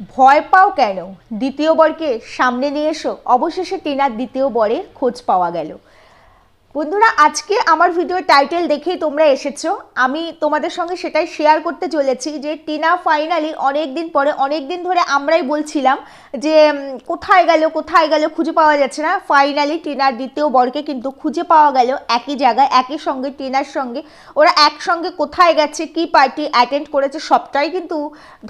ভয় পাও কেন? দ্বিতীয় বরকে সামনে নিয়ে এসো। অবশেষে টিনার দ্বিতীয় বরে খোঁজ পাওয়া গেল। বন্ধুরা, আজকে আমার ভিডিও টাইটেল দেখেই তোমরা এসেছ। আমি তোমাদের সঙ্গে সেটাই শেয়ার করতে চলেছি যে টিনা ফাইনালি অনেক দিন পরে অনেক দিন ধরে আমরাই বলছিলাম যে কোথায় গেল কোথায় গেল খুঁজে পাওয়া যাচ্ছে না। ফাইনালি টিনার দ্বিতীয় বরকে কিন্তু খুঁজে পাওয়া গেল একই জায়গায়, একই সঙ্গে টিনার সঙ্গে। ওরা একসঙ্গে কোথায় গেছে, কি পার্টি অ্যাটেন্ড করেছে, সবটাই কিন্তু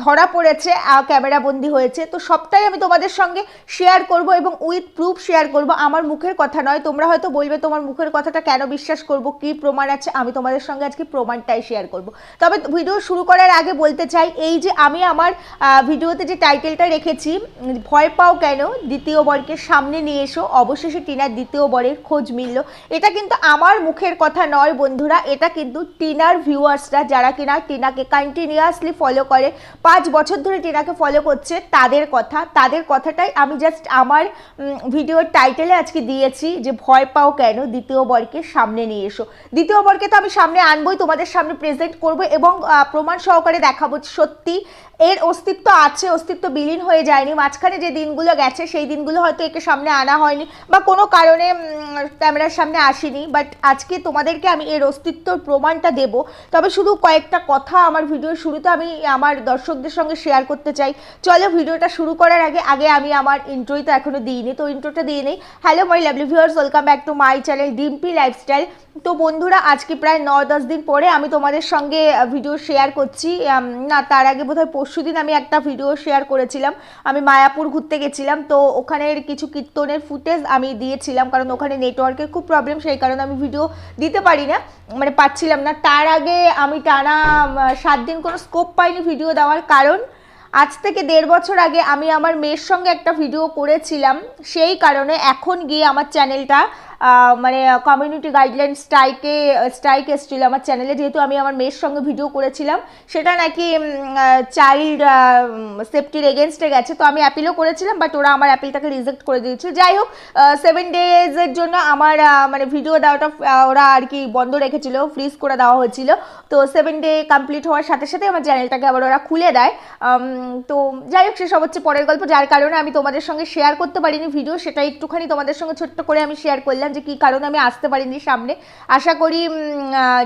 ধরা পড়েছে ক্যামেরা বন্দি হয়েছে। তো সবটাই আমি তোমাদের সঙ্গে শেয়ার করব এবং উইথ প্রুফ শেয়ার করব। আমার মুখের কথা নয়, তোমরা হয়তো বলবে তোমার মুখের কথাটা কেন বিশ্বাস করব? কি প্রমাণ আছে? আমি তোমাদের সঙ্গে আজকে প্রমাণটাই শেয়ার করব। তবে ভিডিও শুরু করার আগে বলতে চাই, এই যে আমি আমার ভিডিওতে যে টাইটেলটা রেখেছি ভয় পাও কেন? দ্বিতীয় বরকে সামনে নিয়ে এসো। অবশেষে টিনার দ্বিতীয় বরের খোঁজ মিলল। এটা কিন্তু আমার মুখের কথা নয় বন্ধুরা, এটা কিন্তু টিনার ভিউয়ার্সরা যারা কিনা টিনাকে কন্টিনিউয়াসলি ফলো করে। পাঁচ বছর ধরে টিনাকে ফলো করছে তাদের কথা। তাদের কথাটাই আমি জাস্ট আমার ভিডিওর টাইটেলে আজকে দিয়েছি যে ভয় পাও কেন? দ্বিতীয় বরকে সামনে নিয়ে এসো। দ্বিতীয় বরকে তো আমি সামনে আনবই, তোমাদের সামনে প্রেজেন্ট করব এবং প্রমাণ সহকারে দেখাবো সত্যি। এর অস্তিত্ব আছে, অস্তিত্ব বিলীন হয়ে যায়নি। মাঝখানে যে দিনগুলো গেছে, সেই দিনগুলো হয়তো একে সামনে আনা হয়নি বা কোনো কারণে ক্যামেরার সামনে আসেনি। বাট আজকে তোমাদেরকে আমি এর অস্তিত্বর প্রমাণটা দেব। তবে শুধু কয়েকটা কথা আমার ভিডিওর শুরুতে আমি আমার দর্শকদের সঙ্গে শেয়ার করতে চাই। চলো ভিডিওটা শুরু করার আগে আগে আমি আমার ইন্ট্রোই তো এখনও দিইনি, তো ইন্ট্রোটা দিয়ে নেই। Hello my lovely viewers welcome back to my channel Dimpy lifestyle তো বন্ধুরা, আজকে প্রায় ন দশ দিন পরে আমি তোমাদের সঙ্গে ভিডিও শেয়ার করছি। না, তার আগে বোধহয় পরশু দিন আমি একটা ভিডিও শেয়ার করেছিলাম। আমি মায়াপুর ঘুরতে গেছিলাম। তো ওখানের কিছু কীর্তনের ফুটেজ আমি দিয়েছিলাম। কারণ ওখানে নেটওয়ার্কের খুব প্রবলেম সেই কারণে আমি ভিডিও দিতে পারি না মানে পাচ্ছিলাম না। তার আগে আমি টানা সাত দিন কোনো স্কোপ পাইনি ভিডিও দেওয়ার কারণ। আজ থেকে দেড় বছর আগে আমি আমার মেয়ের সঙ্গে একটা ভিডিও করেছিলাম। সেই কারণে এখন গিয়ে আমার চ্যানেলটা মানে কমিউনিটি গাইডলাইন স্ট্রাইকে স্ট্রাইক এসেছিল আমার চ্যানেলে যেহেতু আমি আমার মেয়ের সঙ্গে ভিডিও করেছিলাম, সেটা নাকি চাইল্ড সেফটির এগেনস্টে গেছে। তো আমি অ্যাপিলও করেছিলাম বাট ওরা আমার অ্যাপিলটাকে রিজেক্ট করে দিয়েছিল। যাই হোক সেভেন ডেজের জন্য আমার মানে ভিডিও দেওয়াটা ওরা আর কি বন্ধ রেখেছিল ফ্রিজ করে দেওয়া হয়েছিল। তো সেভেন ডে কমপ্লিট হওয়ার সাথে সাথে আমার চ্যানেলটাকে আবার ওরা খুলে দেয়। তো যাই হোক, সেসব হচ্ছে পরের গল্প। যার কারণে আমি তোমাদের সঙ্গে শেয়ার করতে পারিনি ভিডিও সেটা একটুখানি তোমাদের সঙ্গে ছোট্ট করে আমি শেয়ার করলাম। যে কী কারণে আমি আসতে পারিনি সামনে। আশা করি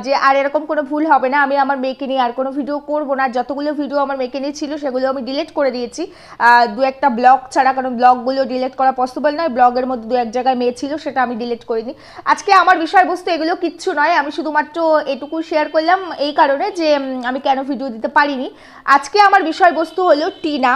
যে আর এরকম কোনো ভুল হবে না। আমি আমার মেয়েকে নিয়ে আর কোনো ভিডিও করব না। যতগুলো ভিডিও আমার মেয়েকে নিয়ে ছিল, সেগুলো আমি ডিলিট করে দিয়েছি। দু একটা ব্লগ ছাড়া, কারণ ব্লগগুলো ডিলিট করা পসিবল নয়। ব্লগের মধ্যে দু এক জায়গায় মেয়ে ছিল, সেটা আমি ডিলিট করিনি। আজকে আমার বিষয়বস্তু এগুলো কিচ্ছু নয়। আমি শুধুমাত্র এটুকু শেয়ার করলাম এই কারণে যে আমি কেন ভিডিও দিতে পারিনি। আজকে আমার বিষয়বস্তু হলো টিনা।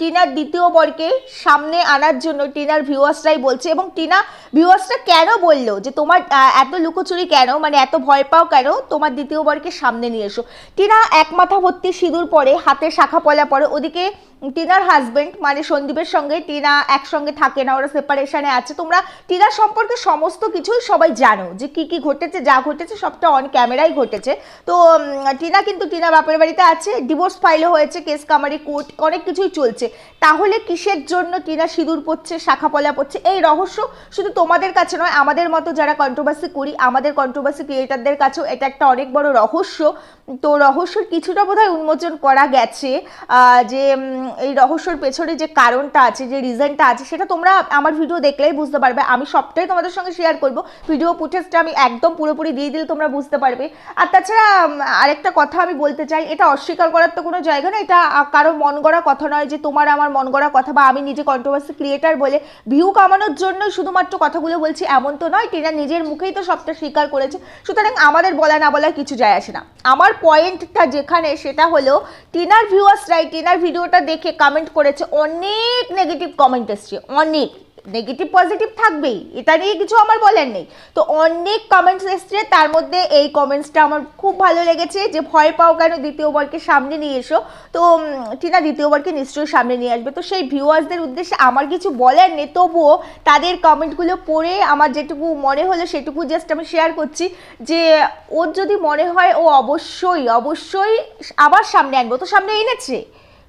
টিনার দ্বিতীয় বরকে সামনে আনার জন্য টিনার ভিউয়ার্সরাই বলছে, এবং টিনা ভিউয়ার্সরা কেন বলল যে তোমার এত লুকোচুরি কেন মানে এত ভয় পাও কেন, তোমার দ্বিতীয় বরকে সামনে নিয়ে এসো। টিনা এক মাথা ভর্তি সিঁদুর পরে হাতে শাখা পলা পরে ওদিকে টিনার হাজবেন্ড মানে সন্দীপের সঙ্গে টিনা একসঙ্গে থাকে না, ওরা সেপারেশনে আছে। তোমরা টিনার সম্পর্কে সমস্ত কিছুই সবাই জানো যে কি কি ঘটেছে, যা ঘটেছে, সবটা অন ক্যামেরাই ঘটেছে। তো টিনা কিন্তু টিনা বাপের বাড়িতে আছে ডিভোর্স ফাইলও হয়েছে কেস কামারি কোর্ট অনেক কিছুই চলছে। তাহলে কিসের জন্য টিনা সিঁদুর পড়ছে শাখা পলা পড়ছে এই রহস্য শুধু তোমাদের কাছে নয়, আমাদের মতো যারা কন্ট্রোভার্সি করি, আমাদের কন্ট্রোভার্সি ক্রিয়েটারদের কাছেও এটা একটা অনেক বড় রহস্য। তো রহস্যের কিছুটা বোধহয় উন্মোচন করা গেছে যে এই রহস্যর পেছনে যে কারণটা আছে, যে রিজনটা আছে, সেটা তোমরা আমার ভিডিও দেখলেই বুঝতে পারবে। আমি সবটাই তোমাদের সঙ্গে শেয়ার করব। ভিডিও ফুটেজটা আমি একদম পুরোপুরি দিয়ে দিলে তোমরা বুঝতে পারবে। আর তাছাড়া আরেকটা কথা আমি বলতে চাই, এটা অস্বীকার করার তো কোনো জায়গা না এটা কারও মন গড়া কথা নয় যে তোমার আমার মন গড়া কথা বা আমি নিজে কন্ট্রোভার্সি ক্রিয়েটার বলে ভিউ কামানোর জন্য শুধুমাত্র কথাগুলো বলছি, এমন তো নয়। টিনা নিজের মুখেই তো সবটা স্বীকার করেছে। সুতরাং আমাদের বলা না বলার কিছু যায় আসে না। আমার পয়েন্টটা যেখানে, সেটা হলো, টিনার ভিউয়ার্সরাই টিনার ভিডিওটা দেখে কমেন্ট করেছে, অনেক নেগেটিভ কমেন্ট এসছে, অনেক। নেগেটিভ পজিটিভ থাকবেই, এটা নিয়ে কিছু আমার বলার নেই। তো অনেক কমেন্টস এসছে, তার মধ্যে এই কমেন্টসটা আমার খুব ভালো লেগেছে, যে ভয় পাও কেন দ্বিতীয়বারকে সামনে নিয়ে এসো। তো টিনা দ্বিতীয়বারকে নিশ্চয়ই সামনে নিয়ে আসবে। তো সেই ভিউয়ার্সদের উদ্দেশ্যে আমার কিছু বলার নেই, তবুও তাদের কমেন্টগুলো পড়ে আমার যেটুকু মনে হলো, সেটুকু জাস্ট আমি শেয়ার করছি, যে ওর যদি মনে হয় ও অবশ্যই অবশ্যই আবার সামনে আনব। তো সামনে এনেছে।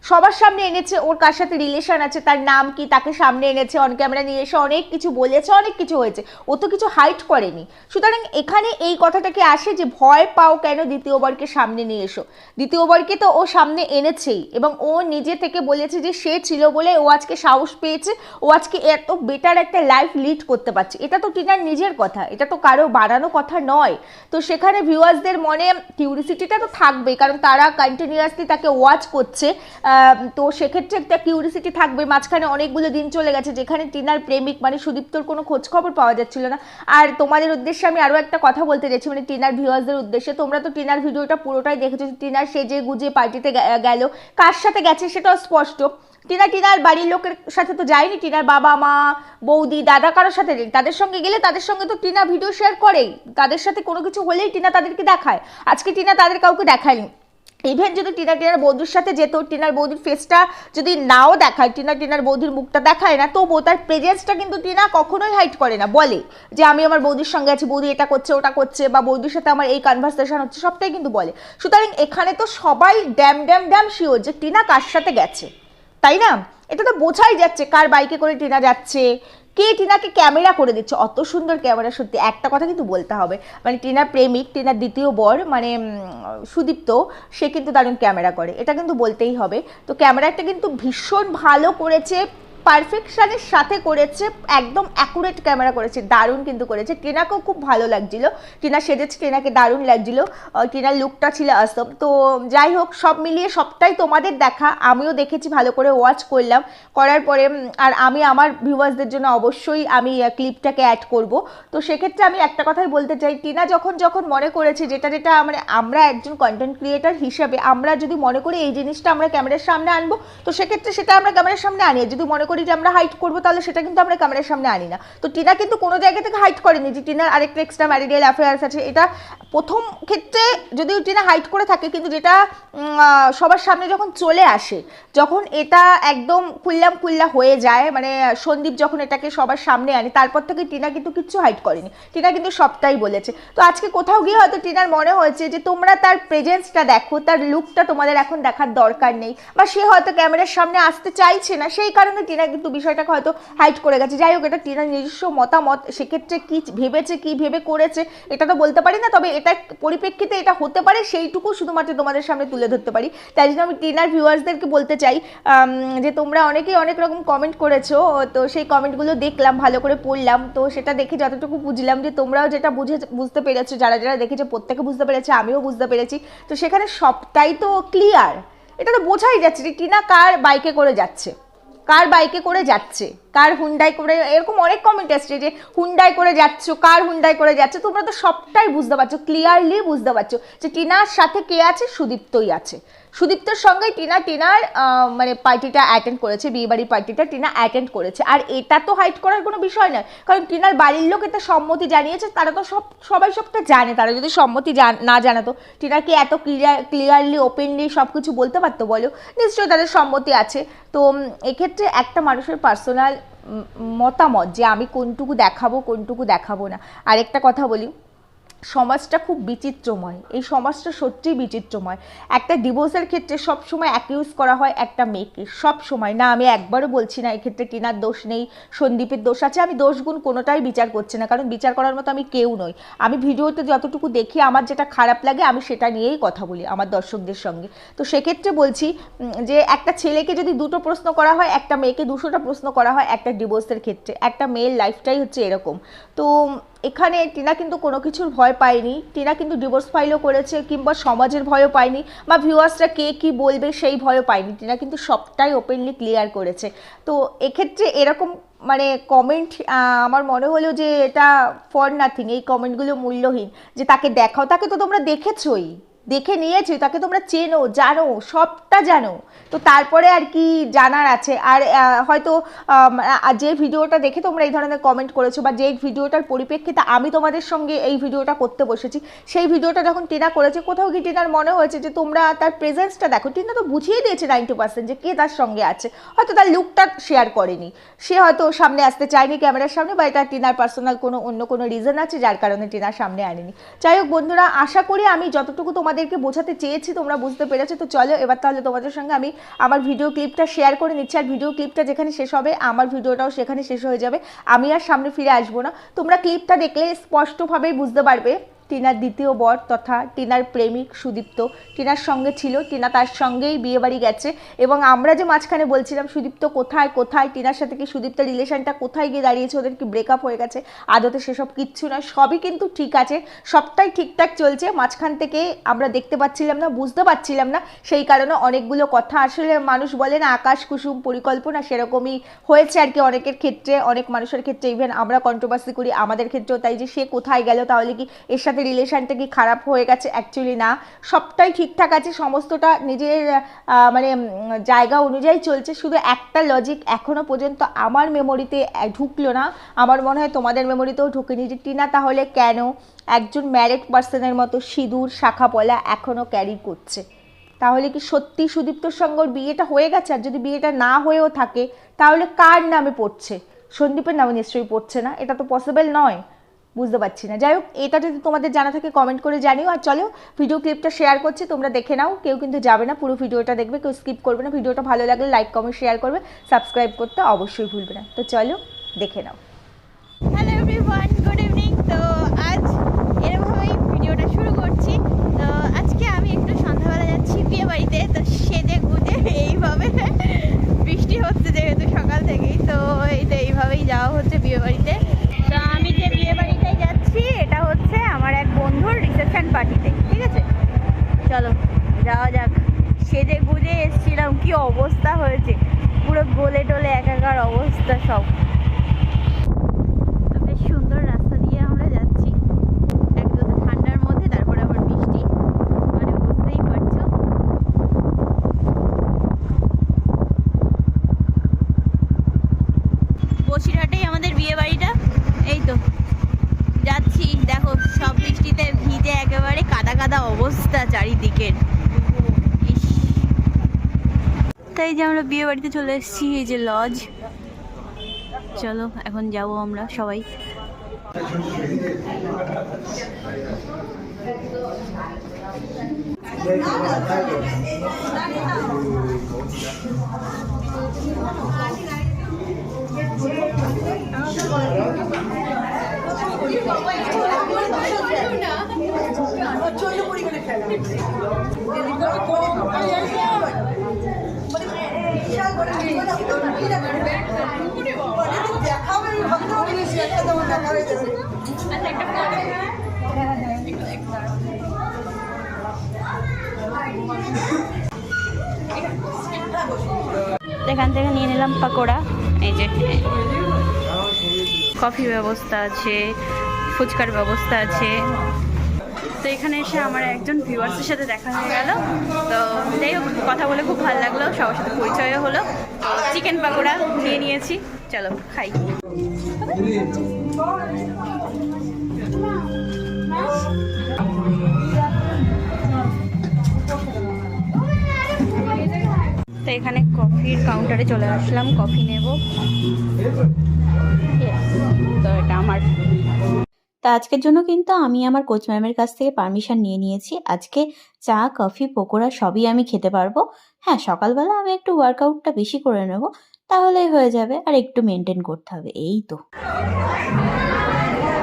সবার সামনে এনেছে, ওর কার সাথে রিলেশন আছে, তার নাম কি, তাকে সামনে এনেছে অন ক্যামেরা নিয়ে এসে অনেক কিছু বলেছে, অনেক কিছু হয়েছে। ও তো কিছু হাইট করেনি। সুতরাং এখানে এই কথাটাকে আসে যে, ভয় পাও কেন দ্বিতীয়বারকে সামনে নিয়ে এসো? দ্বিতীয়বারকে তো ও সামনে এনেছেই, এবং ও নিজে থেকে বলেছে যে, সে ছিল বলে ও আজকে সাহস পেয়েছে, ও আজকে এত বেটার একটা লাইফ লিড করতে পারছে। এটা তো টিনার নিজের কথা, এটা তো কারও বাড়ানো কথা নয়। তো সেখানে ভিউয়ার্সদের মনে কিউরিসিটিটা তো থাকবেই, কারণ তারা কন্টিনিউয়াসলি তাকে ওয়াচ করছে তো সেক্ষেত্রে একটা কিউরিসিটি থাকবে। মাঝখানে অনেকগুলো দিন চলে গেছে, যেখানে টিনার প্রেমিক মানে সুদীপ্তর কোনো খোঁজ খবর পাওয়া যাচ্ছিল না। আর তোমাদের উদ্দেশ্যে আমি আরও একটা কথা বলতে চাইছি মানে টিনার ভিউয়ার্সদের উদ্দেশ্যে। তোমরা তো টিনার ভিডিওটা পুরোটাই দেখেছ টিনার সেজে গুজে পার্টিতে গেল, কার সাথে গেছে সেটাও স্পষ্ট। টিনা টিনার বাড়ির লোকের সাথে তো যায়নি, টিনার বাবা, মা, বৌদি, দাদা কারোর সাথে তাদের সঙ্গে গেলে তাদের সঙ্গে তো টিনা ভিডিও শেয়ার করেই। তাদের সাথে কোনো কিছু হলেই টিনা তাদেরকে দেখায়। আজকে টিনা তাদের কাউকে দেখায়নি। ইভেন যদি টিনা টিনার বৌদির সাথে যেত, টিনার বৌদির ফেসটা যদি নাও দেখায় টিনা টিনার বৌদির মুখটা দেখায় না, তবুও তার প্রেজেন্সটা কিন্তু টিনা কখনোই হাইট করে না। বলে যে, আমি আমার বৌদির সঙ্গে আছি, বৌদি এটা করছে, ওটা করছে, বা বৌদির সাথে আমার এই কনভারসেশন হচ্ছে, সবটাই কিন্তু বলে। সুতরাং এখানে তো সবাই ড্যাম ড্যাম ড্যাম শিওর যে টিনা কার সাথে গেছে। তাই না? এটা তো বোঝাই যাচ্ছে কার বাইকে করে টিনা যাচ্ছে কে টিনাকে ক্যামেরা করে দিচ্ছে? অত সুন্দর ক্যামেরা, সত্যি। একটা কথা কিন্তু বলতে হবে। মানে টিনার প্রেমিক, টিনার দ্বিতীয় বর মানে সুদীপ্ত, সে কিন্তু দারুণ ক্যামেরা করে। এটা কিন্তু বলতেই হবে। তো ক্যামেরাটা কিন্তু ভীষণ ভালো করেছে। পারফেকশনের সাথে করেছে, একদম অ্যাকুরেট ক্যামেরা করেছে, দারুণ কিন্তু করেছে। টিনাকেও খুব ভালো লাগছিল। টিনা সেজেছে টিনাকে দারুণ লাগছিল। টিনার লুকটা ছিল আসম তো যাই হোক, সব মিলিয়ে সবটাই তোমাদের দেখা। আমিও দেখেছি, ভালো করে ওয়াচ করলাম। করার পরে আর আমি আমার ভিউয়ার্সদের জন্য অবশ্যই আমি ক্লিপটাকে অ্যাড করব। তো সেক্ষেত্রে আমি একটা কথাই বলতে চাই, টিনা যখন যখন মনে করেছে যেটা যেটা মানে আমরা একজন কন্টেন্ট ক্রিয়েটার হিসাবে, আমরা যদি মনে করি এই জিনিসটা আমরা ক্যামেরার সামনে আনব, তো সেক্ষেত্রে সেটা আমরা ক্যামেরার সামনে আনি। যদি মনে করি যে আমরা হাইট করব, তাহলে সেটা কিন্তু আমরা ক্যামেরার সামনে আনি না। তো টিনা কিন্তু কোনো জায়গা থেকে হাইট করেনি যে টিনার আরেকটা এক্সট্রা ম্যারিডাল অ্যাফেয়ার্স আছে। এটা প্রথম ক্ষেত্রে যদিও টিনা হাইট করে থাকে, কিন্তু যেটা সবার সামনে যখন চলে আসে, যখন এটা একদম খুল্লাম খুল্লা হয়ে যায় মানে সন্দীপ যখন এটাকে সবার সামনে আনে, তারপর থেকে টিনা কিন্তু কিচ্ছু হাইট করেনি। টিনা কিন্তু সবটাই বলেছে। তো আজকে কোথাও গিয়ে হয়তো টিনার মনে হয়েছে যে তোমরা তার প্রেজেন্সটা দেখো, তার লুকটা তোমাদের এখন দেখার দরকার নেই, বা সে হয়তো ক্যামেরার সামনে আসতে চাইছে না, সেই কারণে টিনা কিন্তু বিষয়টাকে হয়তো হাইট করে গেছে। যাই হোক, এটা টিনার নিজস্ব মতামত, সেক্ষেত্রে কি ভেবেছে, কি ভেবে করেছে, এটা তো বলতে পারি না, তবে এটা পরিপ্রেক্ষিতে এটা হতে পারে, সেইটুকু শুধুমাত্র তোমাদের সামনে তুলে ধরতে পারি। তাই জন্য আমি টিনার ভিউয়ার্সদেরকে বলতে চাই যে তোমরা অনেকেই অনেক রকম কমেন্ট করেছ, তো সেই কমেন্টগুলো দেখলাম, ভালো করে পড়লাম, তো সেটা দেখে যতটুকু বুঝলাম যে তোমরাও যেটা বুঝে, বুঝতে পেরেছ, যারা যারা দেখেছ প্রত্যেকে বুঝতে পেরেছে, আমিও বুঝতে পেরেছি। তো সেখানে সবটাই তো ক্লিয়ার এটা তো বোঝাই যাচ্ছে যে টিনা কার বাইকে করে যাচ্ছে। কার বাইকে করে যাচ্ছে? কার হুন্ডাই করে, এরকম অনেক কমেন্ট আসছে যে হুন্ডাই করে যাচ্ছ, কার হুন্ডাই করে যাচ্ছে। তোমরা তো সবটাই বুঝতে পারছ ক্লিয়ারলি বুঝতে পারছ যে টিনার সাথে কে আছে? সুদীপ্তই আছে। সুদীপ্তর সঙ্গে টিনা, টিনার মানে পার্টিটা অ্যাটেন্ড করেছে, বিয়েবাড়ির পার্টিটা টিনা অ্যাটেন্ড করেছে। আর এটা তো হাইট করার কোনো বিষয় নয়, কারণ টিনার বাড়ির লোক এটা সম্মতি জানিয়েছে, তারা তো সব, সবাই সবটা জানে। তারা যদি সম্মতি না জানাতো টিনা কি এত ক্লিয়ার ক্লিয়ারলি ওপেনলি সব কিছু বলতে পারতো, বলো, নিশ্চয়ই তাদের সম্মতি আছে। তো এক্ষেত্রে একটা মানুষের পার্সোনাল মতামত যে আমি কোনটুকু দেখাবো কোনটুকু দেখাবো না। আরেকটা কথা বলি সমাজটা খুব বিচিত্রময়। এই সমাজটা সত্যিই বিচিত্রময়। একটা ডিভোর্সের ক্ষেত্রে সব সময় অ্যাকিউজ করা হয় একটা মেয়েকে। সব সময় না, আমি একবারও বলছি না এক্ষেত্রে টিনার দোষ নেই, সন্দীপের দোষ আছে। আমি দোষ গুণ কোনোটাই বিচার করছি না। কারণ বিচার করার মতো আমি কেউ নই। আমি ভিডিওতে যতটুকু দেখি, আমার যেটা খারাপ লাগে, আমি সেটা নিয়েই কথা বলি আমার দর্শকদের সঙ্গে। তো সেক্ষেত্রে বলছি যে একটা ছেলেকে যদি দুটো প্রশ্ন করা হয়, একটা মেয়েকে দুশোটা প্রশ্ন করা হয় একটা ডিভোর্সের ক্ষেত্রে, একটা মেয়ের লাইফটাই হচ্ছে এরকম। তো এখানে টিনা কিন্তু কোনো কিছুর ভয় পায়নি। টিনা কিন্তু ডিভোর্স ফাইলও করেছে কিংবা সমাজের ভয়ও পায়নি বা ভিউয়ার্সরা কে কি বলবে সেই ভয়ও পায়নি। টিনা কিন্তু সবটাই ওপেনলি ক্লিয়ার করেছে। তো এক্ষেত্রে এরকম মানে কমেন্ট আমার মনে হলো যে এটা ফর নাথিং এই কমেন্টগুলো মূল্যহীন। যে তাকে দেখাও, তাকে তো তোমরা দেখেছোই। দেখে নিয়েছো, তাকে তোমরা চেনো, জানো, সবটা জানো। তো তারপরে আর কি জানার আছে? আর হয়তো যে ভিডিওটা দেখে তোমরা এই ধরনের কমেন্ট করেছ বা যে ভিডিওটার পরিপ্রেক্ষিতে আমি তোমাদের সঙ্গে এই ভিডিওটা করতে বসেছি, সেই ভিডিওটা যখন টিনা করেছে, কোথাও কি টিনার মনে হয়েছে যে তোমরা তার প্রেজেন্সটা দেখো? টিনা তো বুঝিয়ে দিয়েছে নাইনটি পার্সেন্ট যে কে তার সঙ্গে আছে। হয়তো তার লুকটা শেয়ার করেনি। সে হয়তো সামনে আসতে চায়নি ক্যামেরার সামনে বা এটা টিনার পার্সোনাল কোনো, অন্য কোনো রিজন আছে যার কারণে টিনার সামনে আনেনি। যাই হোক বন্ধুরা, আশা করি আমি যতটুকু তোমাদের তোমাদেরকে বোঝাতে চেয়েছি, তোমরা বুঝতে পেরেছ। তো চলো, এবার তাহলে তোমাদের সঙ্গে আমি আমার ভিডিও ক্লিপটা শেয়ার করে নিচ্ছি। আর ভিডিও ক্লিপটা যেখানে শেষ হবে, আমার ভিডিওটাও সেখানে শেষ হয়ে যাবে। আমি আর সামনে ফিরে আসব না। তোমরা ক্লিপটা দেখলে স্পষ্টভাবেই বুঝতে পারবে টিনার দ্বিতীয় বর তথা টিনার প্রেমিক সুদীপ্ত। টিনার সঙ্গে ছিল, টিনা তার সঙ্গেই বিয়ে বাড়ি গেছে এবং আমরা যে মাঝখানে বলছিলাম, সুদীপ্ত কোথায় কোথায়, টিনার সাথে কি সুদীপ্তের রিলেশনটা কোথায় গিয়ে দাঁড়িয়েছে, ওদের কি ব্রেকআপ হয়ে গেছে, আদতে সেসব কিচ্ছু নয়, সবই কিন্তু ঠিক আছে, সবটাই ঠিকঠাক চলছে, মাঝখান থেকে আমরা দেখতে পাচ্ছিলাম না, বুঝতে পারছিলাম না, সেই কারণে অনেকগুলো কথা আসলে মানুষ বলে না, আকাশ কুসুম পরিকল্পনা সেরকমই হয়েছে আর কি অনেকের ক্ষেত্রে, অনেক মানুষের ক্ষেত্রে ইভেন আমরা কন্ট্রোভার্সি করি, আমাদের ক্ষেত্রেও তাই যে সে কোথায় গেল, তাহলে কি এর সাথে রিলেশনটা কি খারাপ হয়ে গেছে? অ্যাকচুয়ালি না। সবটাই ঠিকঠাক আছে, সমস্তটা নিজের মানে জায়গা অনুযায়ী চলছে। শুধু একটা লজিক এখনও পর্যন্ত আমার মেমোরিতে ঢুকলো না। আমার মনে হয় তোমাদের মেমোরিতেও ঢুকেনি যে, টিনা, তাহলে কেন একজন ম্যারেড পার্সনের মতো সিঁদুর, শাখা পলা এখনও ক্যারি করছে? তাহলে কি সত্যি সুদীপ্তর সঙ্গে ওর বিয়েটা হয়ে গেছে? আর যদি বিয়েটা না হয়েও থাকে, তাহলে কার নামে পড়ছে? সন্দীপের নামে নিশ্চয়ই পড়ছে না। এটা তো পসিবল নয়। বুঝতে পারছি না। যাই হোক, এটা যদি তোমাদের জানা থাকে কমেন্ট করে জানিও। আর চলো ভিডিও ক্লিপটা শেয়ার করছি, তোমরা দেখে নাও। কেউ কিন্তু যাবে না, পুরো ভিডিওটা দেখবে, কেউ স্কিপ করবে না। ভিডিওটা ভালো লাগলে লাইক কমেন্ট শেয়ার করবে। সাবস্ক্রাইব করতে অবশ্যই ভুলবে না। তো চলো, দেখে নাও। হ্যালো এভরিওয়ান গুড ইভিনিং তো আজ এরকমভাবেই ভিডিওটা শুরু করছি। তো আজকে আমি একটু সন্ধ্যাবেলা যাচ্ছি বিয়ে বাড়িতে। তো সেজে গুজে এইভাবে বৃষ্টি হচ্ছে যেহেতু সকাল থেকেই। তো তো এইভাবেই যাওয়া হচ্ছে বিয়ে বাড়িতে তো আমি যে বিয়ে বাড়িটায় যাচ্ছি এটা হচ্ছে আমার এক বন্ধুর রিসেপশন পার্টিতে ঠিক আছে? চলো, যাওয়া যাক। সেজে গুজে এসছিলাম, কি অবস্থা হয়েছে? পুরো গোলে টোলে একাকার অবস্থা সব তো বেশ সুন্দর রাস্তা দিয়ে আমরা যাচ্ছি একদম ঠান্ডার মধ্যে তারপরে আবার বৃষ্টি মানে বুঝতেই পারছ বসিরহাটেই আমাদের বিয়ে বাড়িটা এই তো যাচ্ছি দেখো সব বৃষ্টিতে ভিজে একেবারে কাদা অবস্থা চারিদিকের। তাই যে আমরা বিয়ে বাড়িতে চলে এসেছি, এই যে লজ চলো, এখন যাব আমরা সবাই। এখান থেকে নিয়ে নিলাম পাকোড়া। এই যে কফি ব্যবস্থা আছে ফুচকার ব্যবস্থা আছে। তো এখানে এসে আমার একজন ভিউয়ার্সের সাথে দেখা হয়ে গেল। তো যাই হোক, কথা বলে খুব ভালো লাগল, সবার সাথে পরিচয়ও হলো। চিকেন পাকোড়া নিয়ে নিয়েছি, চলো খাই। তো এখানে কফির কাউন্টারে চলে আসলাম কফি নেব। তো এটা আমার তা আজকের জন্য কিন্তু আমি আমার কোচ ম্যামের কাছ থেকে পারমিশন নিয়ে নিয়েছি। আজকে চা, কফি, পকোড়া সবই আমি খেতে পারব। হ্যাঁ সকালবেলা আমি একটু ওয়ার্কআউটটা বেশি করে নেব, তাহলেই হয়ে যাবে। আর একটু মেনটেন করতে হবে, এই তো।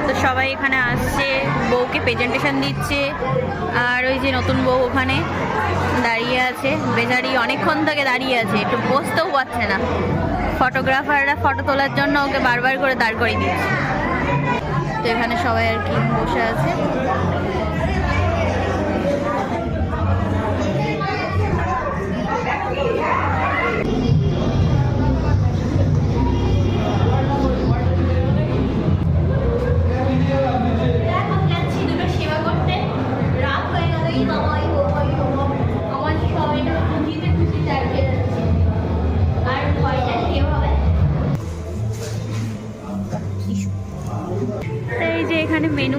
তো সবাই এখানে আসছে, বউকে প্রেজেন্টেশন দিচ্ছে, আর ওই যে নতুন বউ ওখানে দাঁড়িয়ে আছে। বেচারি অনেকক্ষণ থেকে দাঁড়িয়ে আছে, একটু বসতেও পারছে না। ফটোগ্রাফাররা ফটো তোলার জন্য ওকে বারবার করে দাঁড় করিয়ে দিচ্ছে। তো এখানে সবাই আর কি বসে আছে।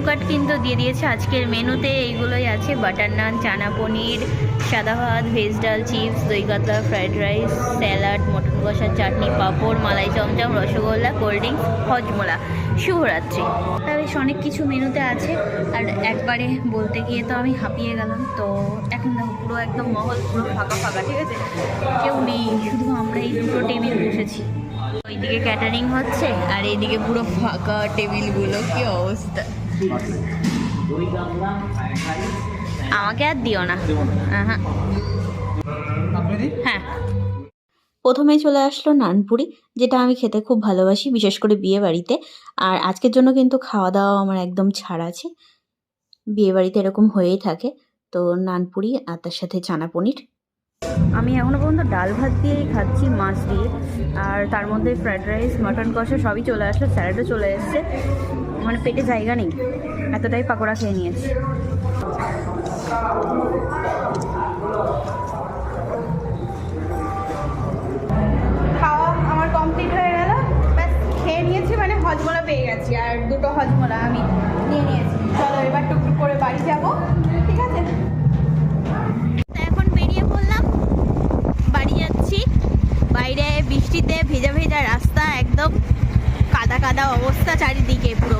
কার্ড কিন্তু দিয়ে দিয়েছে। আজকের মেনুতে এইগুলোই আছে। বাটার নান, চানা পনির, সাদা ভাত, ভেজ ডাল, চিপস, দই কাতলা, ফ্রাইড রাইস, স্যালাড, মটন কষা চাটনি, পাঁপড়, মালাই চমচম, রসগোল্লা, কোল্ড ড্রিঙ্কস, হজমোলা। শুভরাত্রি। তা বেশ অনেক কিছু মেনুতে আছে। আর একবারে বলতে গিয়ে তো আমি হাঁপিয়ে গেলাম। তো এখন দেখো, পুরো একদম মহল পুরো ফাঁকা ফাঁকা, ঠিক আছে? কেউ নেই, শুধু আমরা এই দুটো টেবিল বসেছি। ওইদিকে ক্যাটারিং হচ্ছে, আর এইদিকে পুরো ফাঁকা টেবিলগুলো, কি অবস্থা? আমাকে আর দিও না। হ্যাঁ। প্রথমেই চলে আসলো নানপুরি যেটা আমি খেতে খুব ভালোবাসি বিশেষ করে বিয়ে বাড়িতে আর আজকের জন্য কিন্তু খাওয়া দাওয়া আমার একদম ছাড় আছে। বিয়ে বাড়িতে এরকম হয়েই থাকে। তো নানপুরি আর তার সাথে চানা পনির। আমি এখনও পর্যন্ত ডাল ভাত দিয়েই খাচ্ছি মাছ দিয়ে। আর তার মধ্যে ফ্রায়েড রাইস মাটন কষা সবই চলে আসলো স্যালাডও চলে এসছে। মানে পেটে জায়গা নেই। এতটাই পাকোড়া খেয়ে নিয়েছি। খাওয়া আমার কমপ্লিট হয়ে গেল। ব্যাস খেয়ে নিয়েছি মানে হজমোলা পেয়ে গেছি। আর দুটো হজমোলা আমি নিয়ে নিয়েছি। চলো এবার টুকটুক করে বাড়ি যাব ঠিক আছে? এখন বেরিয়ে পড়লাম। বাড়ি যাচ্ছি। বাইরে বৃষ্টিতে ভেজা ভেজা রাস্তা একদম কাদা কাদা অবস্থা চারিদিকে পুরো।